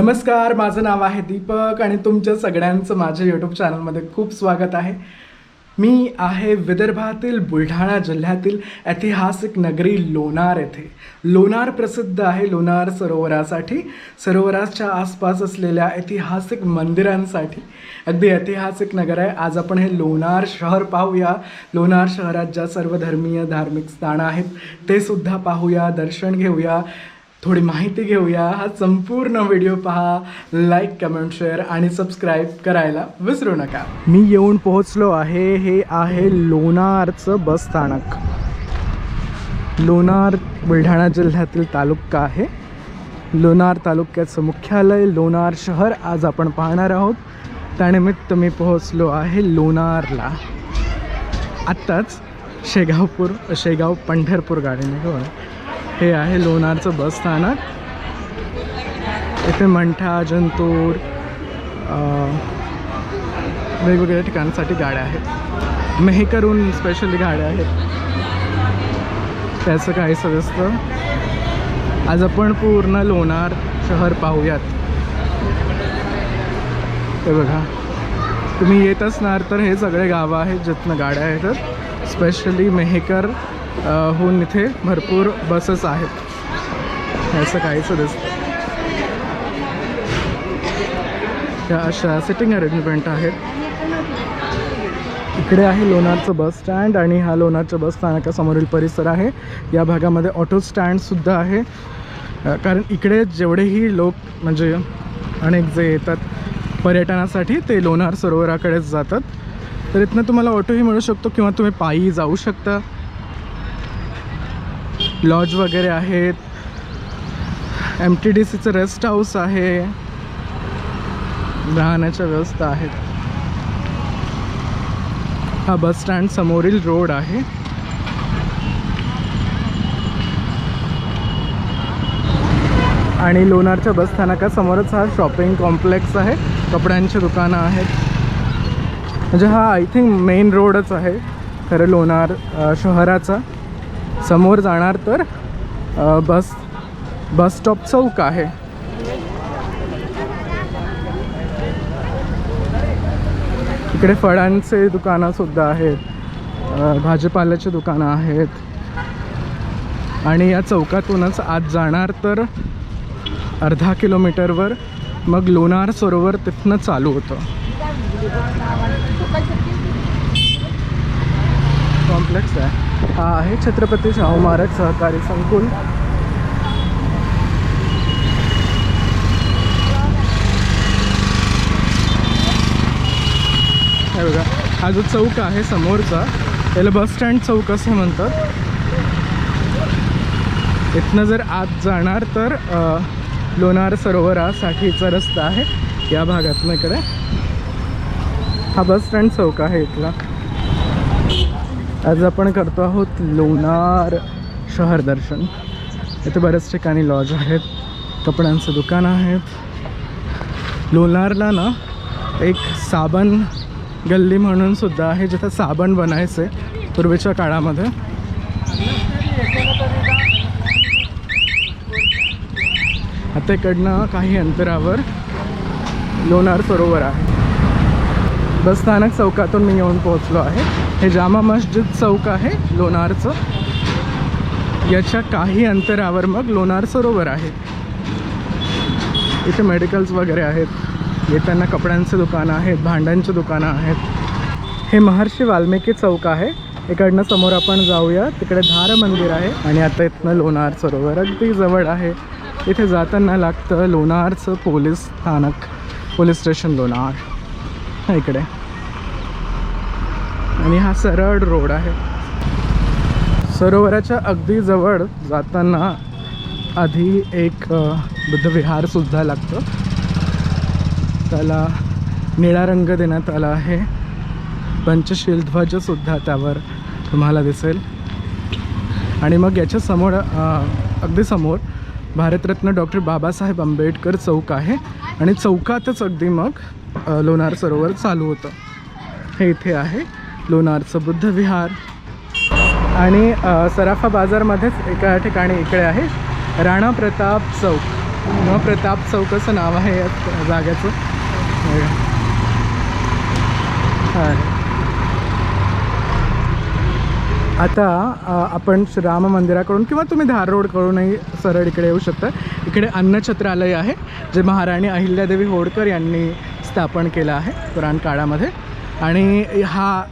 नमस्कार माझं नाव आहे दीपक आणि तुमच्या सगळ्यांचं माझ्या यूट्यूब चॅनलमध्ये खूप स्वागत आहे. मी आहे विदर्भातील बुलढाणा जिल्ह्यातील ऐतिहासिक नगरी लोणार येथे. लोणार प्रसिद्ध आहे लोणार सरोवरासाठी. सरोवराच्या आसपास असलेल्या ऐतिहासिक मंदिरांसाठी. अगदी ऐतिहासिक नगर आहे. आज आपण हे लोणार शहर पाहूया. लोणार शहरात ज्या सर्व धर्मीय धार्मिक स्थानं आहेत ते सुद्धा पाहूया दर्शन घेऊया. थोडी माहिती घेऊया. हा संपूर्ण व्हिडिओ पहा. लाईक कमेंट शेअर आणि सबस्क्राईब करायला विसरू नका. मी येऊन पोहोचलो आहे. हे आहे लोणारचं बस स्थानक. लोणार बुलढाणा जिल्ह्यातील तालुका आहे. लोणार तालुक्याचं मुख्यालय लोणार शहर. आज आपण पाहणार आहोत. त्यानिमित्त मी पोहोचलो आहे लोणारला. आत्ताच शेगावपूर शेगाव पंढरपूर गाडीने. घेऊन हे आहे लोणारचं बस स्थानक. इथे मंठा जंतूर वेगवेगळ्या ठिकाणांसाठी गाड्या आहेत. मेहकरून स्पेशली गाड्या आहेत. त्याचं काही सविस्तर आज आपण पूर्ण लोणार शहर पाहूयात. ते बघा. तुम्ही येत असणार तर हे सगळे गावं आहेत जिथनं गाड्या आहेत स्पेशली मेहकर हून इथे भरपूर बसेस आहेत. असं काहीच दिसतं त्या अशा सिटिंग अरेंजमेंट आहेत. इकडे आहे लोणारचं बस स्टँड आणि हा लोणारच्या बस स्थानकासमोरील परिसर आहे. या भागामध्ये ऑटो स्टँडसुद्धा आहे. कारण इकडे जेवढेही लोक म्हणजे अनेक जे येतात पर्यटनासाठी ते लोणार सरोवराकडेच जातात. तर इथनं तुम्हाला ऑटोही मिळू शकतो किंवा तुम्ही पायी जाऊ शकता. लॉज वगैरे आहेत. एम टी डी सीचं रेस्ट हाऊस आहे. राहण्याच्या व्यवस्था आहेत. हा बस स्टँड समोरील रोड आहे. आणि लोणारच्या बस स्थानकासमोरच हा शॉपिंग कॉम्प्लेक्स आहे. कपड्यांची दुकानं आहेत. म्हणजे हा आय थिंक मेन रोडच आहे. खरं लोणार शहराचा. समोर जाणार तर बस बस स्टॉप चौक आहे. इकडे फळांचे दुकानं सुद्धा आहेत भाजीपाल्याची दुकानं आहेत. आणि या चौकातूनच आज जाणार तर अर्धा किलोमीटरवर मग लोणार सरोवर तिथनं चालू होतं. कॉम्प्लेक्स आहे. हा आहे छत्रपती शाहू महाराज सहकारी संकुल. हे बघा हा जो चौक आहे समोरचा त्याला बस स्टँड चौक असं म्हणतात. इथनं जर आत जाणार तर लोणार सरोवरासाठीचा रस्ता आहे या भागातनं इकडे. हा बस स्टँड चौक आहे इथला. आज आपण करतो आहोत लोणार शहर दर्शन. इथे बऱ्याच ठिकाणी लॉज आहेत कपड्यांचं दुकान आहेत लोणारला ना एक साबण गल्ली म्हणून सुद्धा आहे जिथं साबण बनायचे पूर्वीच्या काळामध्ये. आता इकडनं काही अंतरावर लोणार सरोवर आहे. बसस्थानक चौकातून मी येऊन पोहोचलो आहे. हे जामा मस्जिद चौक आहे लोणारचं याच्या काही अंतरावर मग लोणार सरोवर आहे. इथे मेडिकल्स वगैरे आहेत. येताना कपड्यांचं दुकानं आहेत भांड्यांची दुकानं आहेत हे महर्षी वाल्मिकी चौक आहे. इकडनं समोर आपण जाऊया. तिकडे धार मंदिर आहे आणि आता इथनं लोणार सरोवर अगदी जवळ आहे. इथे जाताना लागतं लोणारचं पोलीस स्थानक पोलीस स्टेशन लोणार. इकडे. आणि हा सरळ रोड आहे. सरोवराच्या अगदी जवळ जाताना आधी एक बुद्धविहारसुद्धा लागतं. त्याला निळा रंग देण्यात आला आहे. पंचशील ध्वजसुद्धा त्यावर तुम्हाला दिसेल. आणि मग याच्या समोर अगदी समोर भारतरत्न डॉक्टर बाबासाहेब आंबेडकर चौक आहे. आणि चौकातच अगदी मग लोणार सरोवर चालू होतं. हे इथे आहे. लोणारचं बुद्ध विहार. आणि सराफा बाजारमध्येच एका ठिकाणी इकडे आहे राणा प्रताप चौक. न प्रताप चौक असं नाव आहे या जाग्याचं हां. आता आपण राम मंदिराकडून किंवा तुम्ही धार रोडकडूनही सरळ इकडे येऊ शकता. इकडे अन्नछत्रालय आहे जे महाराणी अहिल्यादेवी होळकर यांनी स्थापन केलं आहे पुराण काळामध्ये. आणि हा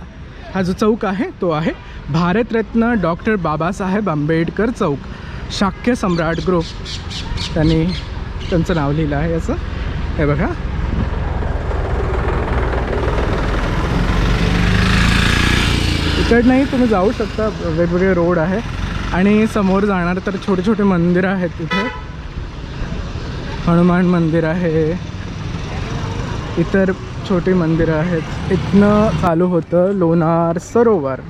हा जो चौक आहे तो आहे भारतरत्न डॉक्टर बाबासाहेब आंबेडकर चौक. शाक्य सम्राट ग्रुप त्यांनी त्यांचं नाव लिहिलं आहे असं हे बघा. इकडनंही तुम्ही जाऊ शकता वेगवेगळे रोड आहे. आणि समोर जाणार तर छोटे छोटे मंदिरं आहेत तिथे हनुमान मंदिर आहे. इतर छोटी मंदिरं आहेत. इथनं चालू होतं लोणार सरोवर.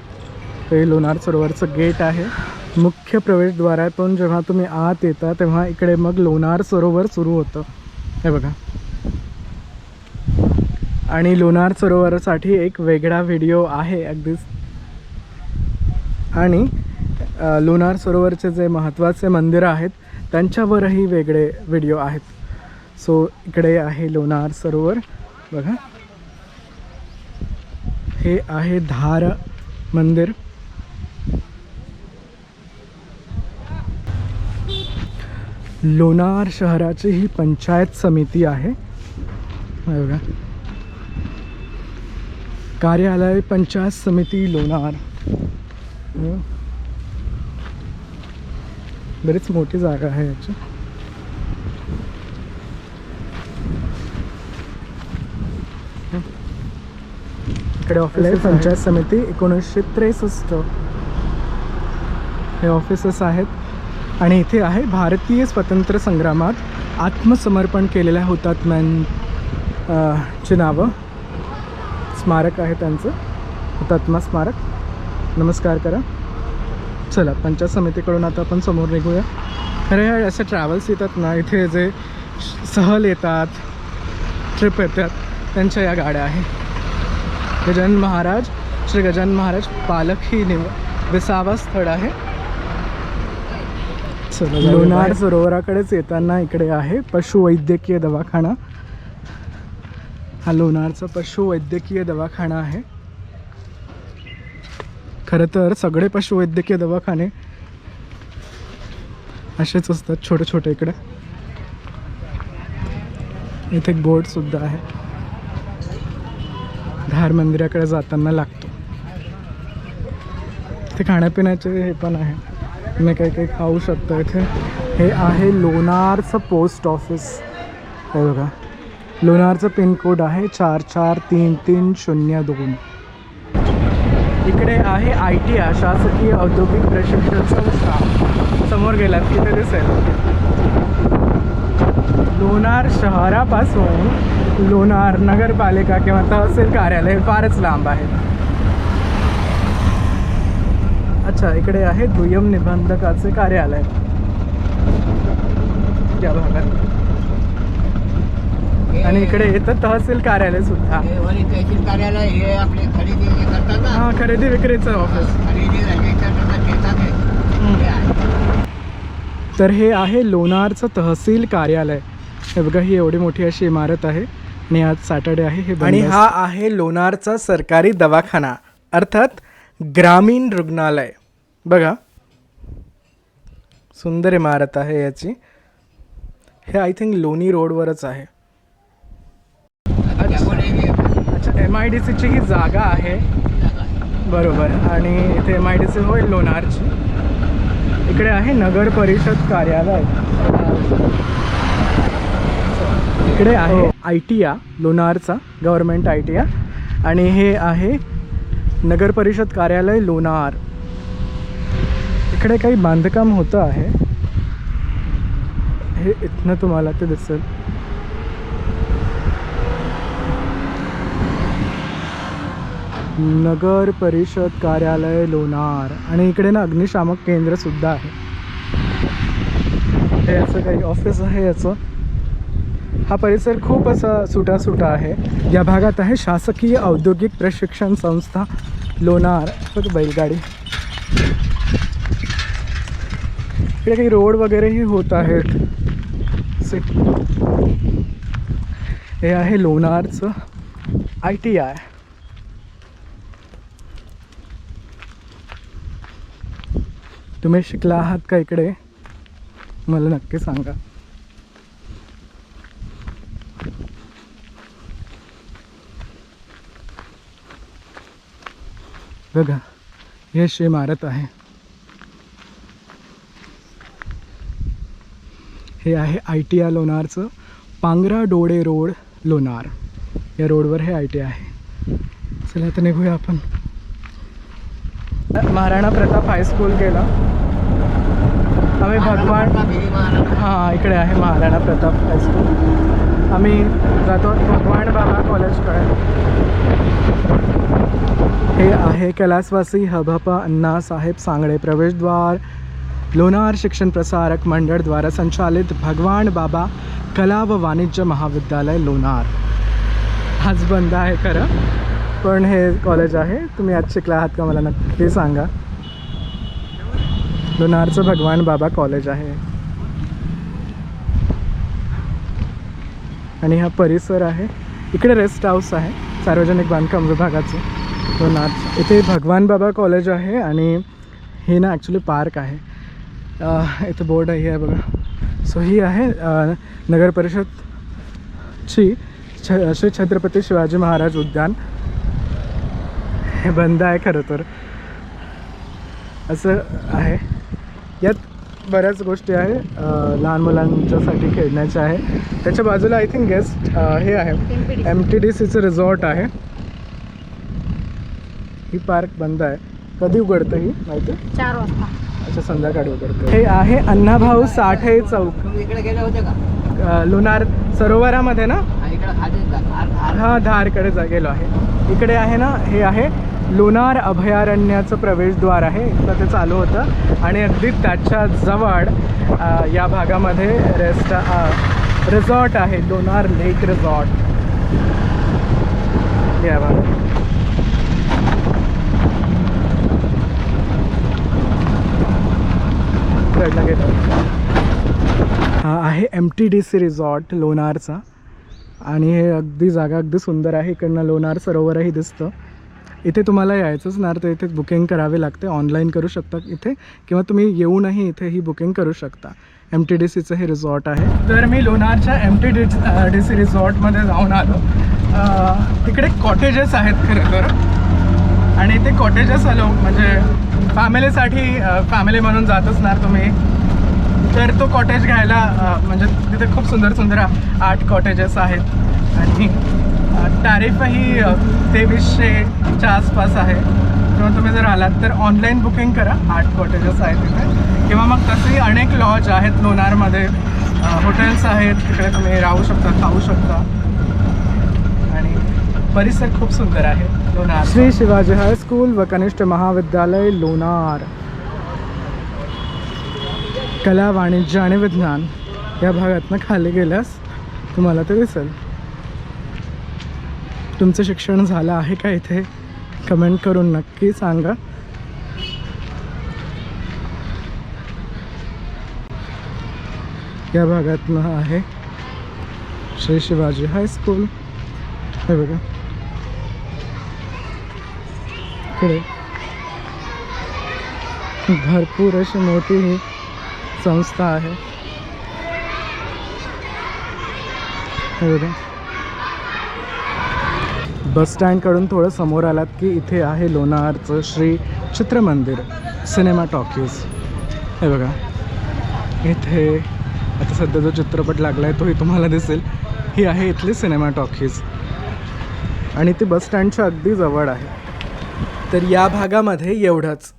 हे लोणार सरोवरचं गेट आहे. मुख्य प्रवेशद्वारातून जेव्हा तुम्ही आत येता तेव्हा इकडे मग लोणार सरोवर सुरू होतं. हे बघा. आणि लोणार सरोवरासाठी एक वेगळा व्हिडिओ आहे अगदीच. आणि लोणार सरोवरचे जे महत्त्वाचे मंदिरं आहेत त्यांच्यावरही वेगळे व्हिडिओ आहेत. सो इकडे आहे लोणार सरोवर. बघा. हे आहे धार मंदिर. लोणार शहराची ही पंचायत समिती आहे. बघा. कार्यालय पंचायत समिती लोणार. बरीच मोठी जागा आहे याची. इकडे ऑफिस आहे पंचायत समिती एकोणीसशे त्रेसष्ट. हे ऑफिसेस आहेत. आणि इथे आहे भारतीय स्वतंत्र संग्रामात आत्मसमर्पण केलेल्या हुतात्म्यां ची नावं. स्मारक आहे त्यांचं. हुतात्मा स्मारक. नमस्कार करा. चला पंचायत समितीकडून आता आपण समोर निघूया. खरं ह्या अशा ट्रॅव्हल्स येतात ना इथे जे सहल येतात ट्रिप येतात त्यांच्या या गाड्या आहे गजानन महाराज श्री गजानन महाराज पालक ही निव विसावा स्थळ आहे. लोणार सरोवराकडेच येताना इकडे आहे पशुवैद्यकीय दवाखाना. हा लोणारचा पशुवैद्यकीय दवाखाना आहे. खरं तर सगळे पशुवैद्यकीय दवाखाने असेच असतात छोटे छोटे इकडे. इथे एक बोर्ड सुद्धा आहे. धार मंदिराकडे जाताना लागतो. इथे खाण्यापिण्याचे हे पण आहे. तुम्ही काही काही खाऊ शकता इथे. हे आहे लोणारचं पोस्ट ऑफिस हे बघा. लोणारचं पिनकोड आहे चार चार तीन तीन शून्य दोन. इकडे आहे आय टी आय शासकीय औद्योगिक प्रशिक्षण संस्था समोर गेलात तिथे दिसेल. लोणार शहरापासून लोणार नगरपालिका किंवा तहसील कार्यालय फारच लांब आहे. अच्छा इकडे आहे दुय्यम निबंधकाचे कार्यालय. या भागात. आणि इकडे येतं तहसील कार्यालय सुद्धा. हे तहसील कार्यालय हे आपले खरेदी हे हा खरेदी विक्रीचं ऑफिस. तर हे आहे लोणारचं तहसील कार्यालय. हे बघा ही एवढी मोठी अशी इमारत आहे आणि आज सॅटर्डे आहे हे आणि हा आहे लोणारचा सरकारी दवाखाना अर्थात ग्रामीण रुग्णालय. बघा सुंदर इमारत आहे याची. हे आय थिंक लोणी रोडवरच आहे. अच्छा एम आय डी सीची ही जागा आहे. बरोबर आणि इथे एम आय डी सी होईल लोणारची. इकडे आहे नगर परिषद कार्यालय. इकडे आहे आय टी आ लोणारचा गव्हर्मेंट आय टी आ आणि हे आहे नगर परिषद कार्यालय लोणार. इकडे काही बांधकाम होतं आहे. हे इथनं तुम्हाला ते दिसेल. नगर परिषद कार्यालय लोणार. आणि इकडे ना अग्निशामक केंद्र सुद्धा आहे. हे असं काही ऑफिस आहे याचं. हा परिसर खूप असा सुटासुटा आहे. या भागात आहे शासकीय औद्योगिक प्रशिक्षण संस्था लोणार. बैलगाडी. इकडे काही रोड वगैरेही होत आहेत. हे आहे लोणारचं आय टी आय. तुम्ही शिकला आहात का इकडे? मला नक्की सांगा. बघा ही अशी इमारत आहे. हे आहे आय टी आय लोणारचं पांगरा डोळे रोड लोणार. या रोडवर हे आय टी आहे. चला आता निघूया आपण. महाराणा प्रताप हायस्कूल गेला. आम्ही भगवान हां इकडे आहे महाराणा प्रताप हायस्कूल आम्ही जातो भगवान बाबा कॉलेजकडे हे आहे कैलासवासी हभापा अण्णा साहेब सांगळे प्रवेशद्वार. लोणार शिक्षण प्रसारक मंडळ द्वारा संचालित भगवान बाबा कला व वाणिज्य महाविद्यालय लोणार. आज बंद आहे खरं पण हे कॉलेज आहे. तुम्ही आज शिकला आहात का मला नक्की सांगा. लोणारचं भगवान बाबा कॉलेज आहे. आणि हा परिसर आहे. इकडे रेस्ट हाऊस आहे. सार्वजनिक बांधकाम विभागाचं. लोणार इथे भगवान बाबा कॉलेज आहे आणि हे ना ॲक्च्युली पार्क आहे. इथं बोर्ड आहे बघा. सो ही आहे नगर परिषदची छ श्री छत्रपती शिवाजी महाराज उद्यान. हे बंद आहे खरं तर. असं आहे. यात बऱ्याच गोष्टी आहे लहान मुलांच्यासाठी खेळण्याच्या आहे. त्याच्या बाजूला आय थिंक गेस्ट हे आहे. एम टी डी सीचं रिसॉर्ट आहे. ही पार्क बंद आहे. कधी उघडतं ही माहिती? आहे? चार वाजता. अच्छा संध्याकाळी उघडतं. हे आहे अण्णाभाऊ साठे चौक. इकडे गेले होते का? अ, लोणार सरोवरामध्ये ना? हा, हा धारकडे जा गेलो आहे. इकडे आहे ना हे आहे लोणार अभयारण्याचं प्रवेशद्वार आहे. इथलं ते चालू होतं. आणि अगदी त्याच्याजवळ अ, या भागामध्ये रेस्ट रिसॉर्ट आहे. लोणार लेक रिसॉर्ट या भागात साईडला गेलो. हा आहे M T D C resort लोणारचा. आणि हे अगदी जागा अगदी सुंदर आहे. इकडनं लोणार सरोवरही दिसतं. इथे तुम्हाला यायचंच ना तर इथे बुकिंग करावे लागते. ऑनलाईन करू शकता इथे. किंवा तुम्ही येऊनही इथे ही बुकिंग करू शकता. एम टी डी सीचं हे रिझॉर्ट आहे. तर मी लोणारच्या M T D D C रिझॉर्टमध्ये जाऊन आलो. तिकडे कॉटेजेस आहेत खरं तर. आणि ते कॉटेजेस आलो म्हणजे फॅमिलीसाठी फॅमिली म्हणून जात असणार तुम्ही. तर तो कॉटेज घ्यायला म्हणजे तिथे खूप सुंदर सुंदर आठ कॉटेजेस आहेत. आणि टॅरिफही तेवीसशेच्या आसपास आहे. किंवा तुम्ही जर आलात तर ऑनलाईन बुकिंग करा. आठ कॉटेजेस आहेत तिथे. किंवा मग तसेही अनेक लॉज आहेत लोणारमध्ये. हॉटेल्स आहेत. तिकडे तुम्ही राहू शकता खाऊ शकता. आणि परिसर खूप सुंदर आहे. लोणार. श्री शिवाजी हायस्कूल व कनिष्ठ महाविद्यालय लोणार. कला वाणिज्य आणि विज्ञान या भागातनं खाली गेल्यास तुम्हाला ते दिसेल. तुमचं शिक्षण झालं आहे का इथे? कमेंट करून नक्की सांगा. या भागातनं आहे श्री शिवाजी हायस्कूल हे बघा. इकडे. भरपूर अशी मोठी ही संस्था आहे. हे बघा. बस स्टँडकडून थोडं समोर आलात की इथे आहे लोणारचं श्री चित्रमंदिर सिनेमा टॉकीज. हे बघा. इथे आता सध्या जो चित्रपट लागला आहे तोही तुम्हाला दिसेल. ही आहे इथली सिनेमा टॉकीज. आणि ती बस स्टँडच्या अगदी जवळ आहे. तर या भागामध्ये एवढंच.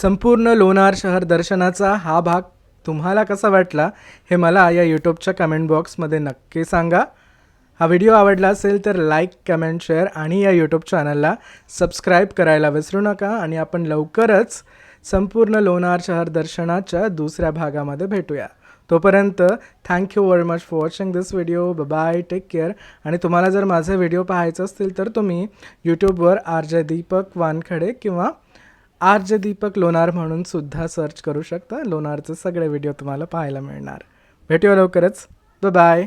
संपूर्ण लोणार शहर दर्शनाचा हा भाग तुम्हाला कसा वाटला हे मला या यूट्यूबच्या कमेंट बॉक्समध्ये नक्की सांगा. हा व्हिडिओ आवडला असेल तर लाईक कमेंट शेअर आणि या यूट्यूब चॅनलला सबस्क्राईब करायला विसरू नका आणि आपण लवकरच संपूर्ण लोणार शहर दर्शनाच्या दुसऱ्या भागामध्ये भेटूया. तोपर्यंत thank you very much for watching this video bye take care आणि तुम्हाला जर माझे व्हिडिओ पाहायचे असतील तर तुम्ही यूट्यूबवर आर जे दीपक वानखडे किंवा आर जे दीपक लोणार म्हणून सुद्धा सर्च करू शकता. लोणारचे सगळे व्हिडिओ तुम्हाला पाहायला मिळणार. भेटूया लवकरच. बाय